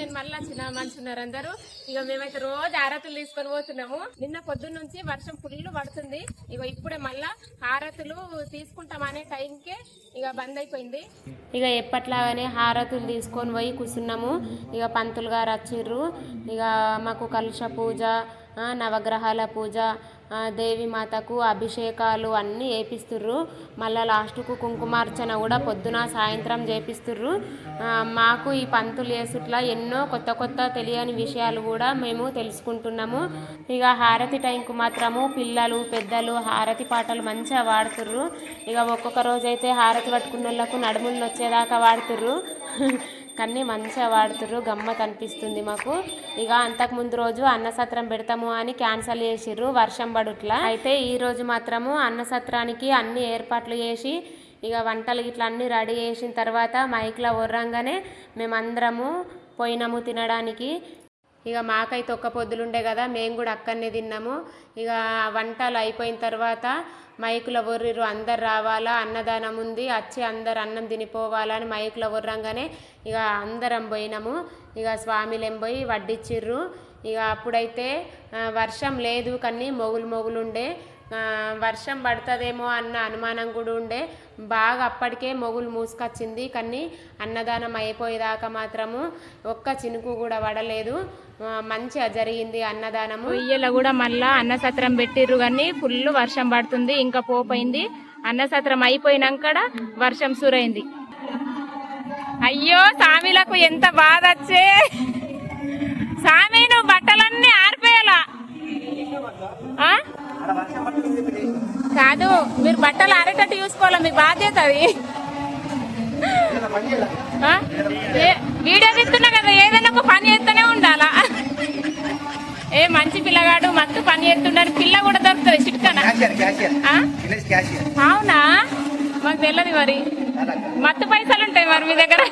నేను మళ్ళీ వచ్చిన మంచి ఉన్నారు అందరూ. ఇక మేమైతే రోజు ఆరతులు తీసుకొని పోతున్నాము. నిన్న పొద్దున్న నుంచి వర్షం ఫుల్ పడుతుంది. ఇక ఇప్పుడే మళ్ళా హారతులు తీసుకుంటామనే టైంకే ఇక బంద్ అయిపోయింది. ఇక ఎప్పట్లాగానే హారతులు తీసుకొని పోయి కూర్చున్నాము. ఇక పంతులు గారు వచ్చిర్రు. ఇక మాకు కలుష పూజ నవగ్రహాల పూజ దేవిమాతకు దేవి మాతకు అభిషేకాలు అన్నీ వేపిస్తుర్రు మళ్ళీ లాస్ట్కు కుంకుమార్చన కూడా పొద్దున సాయంత్రం చేపిస్తుర్రు. మాకు ఈ పంతులు వేసుట్లా ఎన్నో కొత్త కొత్త తెలియని విషయాలు కూడా మేము తెలుసుకుంటున్నాము. ఇక హారతి టైంకు మాత్రము పిల్లలు పెద్దలు హారతి పాటలు మంచిగా వాడుతుర్రు ఇక ఒక్కొక్క రోజైతే హారతి పట్టుకున్న వాళ్ళకు నడుములు వచ్చేదాకా వాడుతుర్రు కన్నీ మంచిగా వాడుతుర్రు గమ్మత్ అనిపిస్తుంది మాకు. ఇక అంతకుముందు రోజు అన్నసత్రం పెడతాము అని క్యాన్సల్ చేసిర్రు వర్షం పడుట్లా. అయితే ఈ రోజు మాత్రము అన్నసత్రానికి అన్ని ఏర్పాట్లు చేసి ఇక వంటలు ఇట్లా అన్ని రెడీ చేసిన తర్వాత మైక్లో ఒర్రంగానే మేమందరము పోయినాము తినడానికి. ఇక మాకైతే ఒక్క పొద్దులు ఉండే కదా మేము కూడా అక్కడనే తిన్నాము. ఇక వంటలు అయిపోయిన తర్వాత మైకులో ఒర్రిరు అందరు రావాలా అన్నదానం ఉంది వచ్చి అందరు అన్నం తినిపోవాలని మైకులో ఒర్రంగానే ఇక అందరం పోయినాము. ఇక స్వామిలేం పోయి వడ్డిచ్చిర్రు. ఇక అప్పుడైతే వర్షం లేదు కానీ మొగులు మొగులుండే. వర్షం పడుతుందేమో అన్న అనుమానం కూడా ఉండే. బాగా అప్పటికే మొగులు మూసుకొచ్చింది. కానీ అన్నదానం అయిపోయేదాకా మాత్రము ఒక్క చినుకు కూడా పడలేదు. మంచిగా జరిగింది అన్నదానము. ఇయ్యల కూడా మళ్ళా అన్నసత్రం పెట్టిర్రు కానీ ఫుల్ వర్షం పడుతుంది. ఇంకా పోపోయింది. అన్నసత్రం అయిపోయినాక వర్షం సురైంది. అయ్యో సామిలకు ఎంత బాధ వచ్చే. సామి నువ్వు బట్టలన్నీ ఆరిపోయాలా? కాదు మీరు బట్టలు ఆరేటట్టు చూసుకోవాలి మీ బాధ్యత అది. వీడియో తీస్తున్నా కదా ఏదైనా ఒక పని చేస్తూనే ఉండాలా? ఏ మంచి పిల్లగాడు మస్తు పని చేస్తుండని పిల్ల కూడా దొరుకుతుంది చిట్కన? అవునా? మాకు తెలియదు మరి. మత్తు పైసలు ఉంటాయి మరి మీ దగ్గర?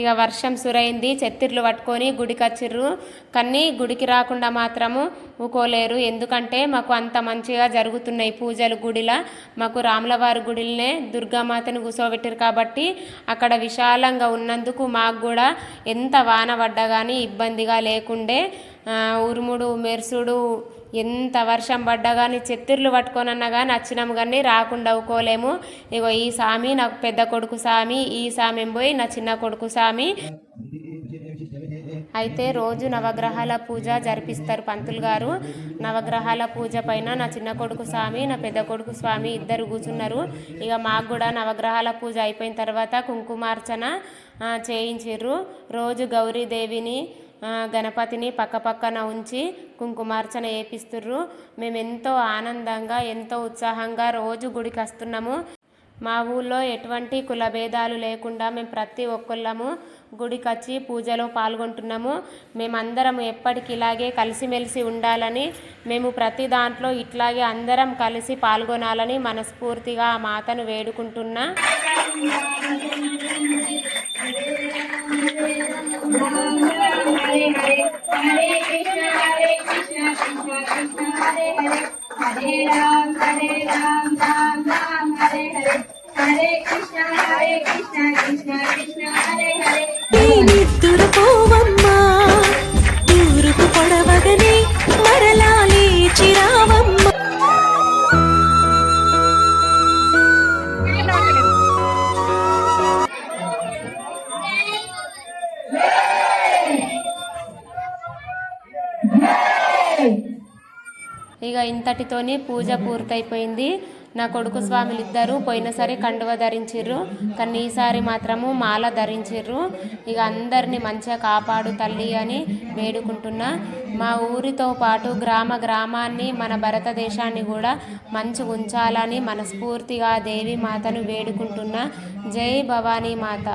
ఇక వర్షం సురైంది చెత్తిర్లు పట్టుకొని గుడికి వచ్చిర్రు కానీ గుడికి రాకుండా మాత్రము ఊకోలేరు. ఎందుకంటే మాకు అంత మంచిగా జరుగుతున్నాయి పూజలు గుడిలా. మాకు రాములవారి గుడిలనే దుర్గామాతను కూర్చోబెట్టారు కాబట్టి అక్కడ విశాలంగా ఉన్నందుకు మాకు కూడా ఎంత వాన పడ్డా కానీ ఇబ్బందిగా లేకుండే ఉరుముడు మెరుసుడు ఎంత వర్షం పడ్డా కానీ చెత్తిర్లు పట్టుకొనన్నా కానీ వచ్చినాము కానీ రాకుండా అవ్వుకోలేము ఇగో ఈ సామి నాకు పెద్ద కొడుకు సామి ఈ సామి పోయి నా చిన్న కొడుకు సామి. అయితే రోజు నవగ్రహాల పూజ జరిపిస్తారు పంతులు గారు. నవగ్రహాల పూజ పైన నా చిన్న కొడుకు స్వామి నా పెద్ద కొడుకు స్వామి ఇద్దరు కూర్చున్నారు. ఇక మాకు కూడా నవగ్రహాల పూజ అయిపోయిన తర్వాత కుంకుమార్చన చేయించిర్రు. రోజు గౌరీదేవిని గణపతిని పక్క పక్కన ఉంచి కుంకుమార్చన చేపిస్తుర్రు మేము ఎంతో ఆనందంగా ఎంతో ఉత్సాహంగా రోజు గుడికి వస్తున్నాము. మా ఊళ్ళో ఎటువంటి కులభేదాలు లేకుండా మేము ప్రతి ఒక్కళ్ళము గుడికి వచ్చి పూజలో పాల్గొంటున్నాము. మేమందరం ఎప్పటికి ఇలాగే కలిసిమెలిసి ఉండాలని మేము ప్రతి దాంట్లో ఇట్లాగే అందరం కలిసి పాల్గొనాలని మనస్ఫూర్తిగా ఆ మాతను వేడుకుంటున్నా. హరే రామ్ హరే రామ్ రామ్ రామ్ హరే హరే హరే కృష్ణ హరే కృష్ణ కృష్ణ కృష్ణ హరే హరే నిద్దురు పోవమ్మా దూరుకు పొడవగనే మరలా లేచి రావమ్మ Hey! ఇక ఇంతటితోని పూజ పూర్తయిపోయింది. నా కొడుకు స్వాములు ఇద్దరు పోయినసారి కండువ ధరించిర్రు. కానీ ఈసారి మాత్రము మాల ధరించిర్రు. ఇక అందరిని మంచిగా కాపాడు తల్లి అని వేడుకుంటున్నా. మా ఊరితో పాటు గ్రామ గ్రామాన్ని మన భారతదేశాన్ని కూడా మంచి ఉంచాలని మనస్ఫూర్తిగా దేవి మాతను వేడుకుంటున్నా. జై భవానీ మాత.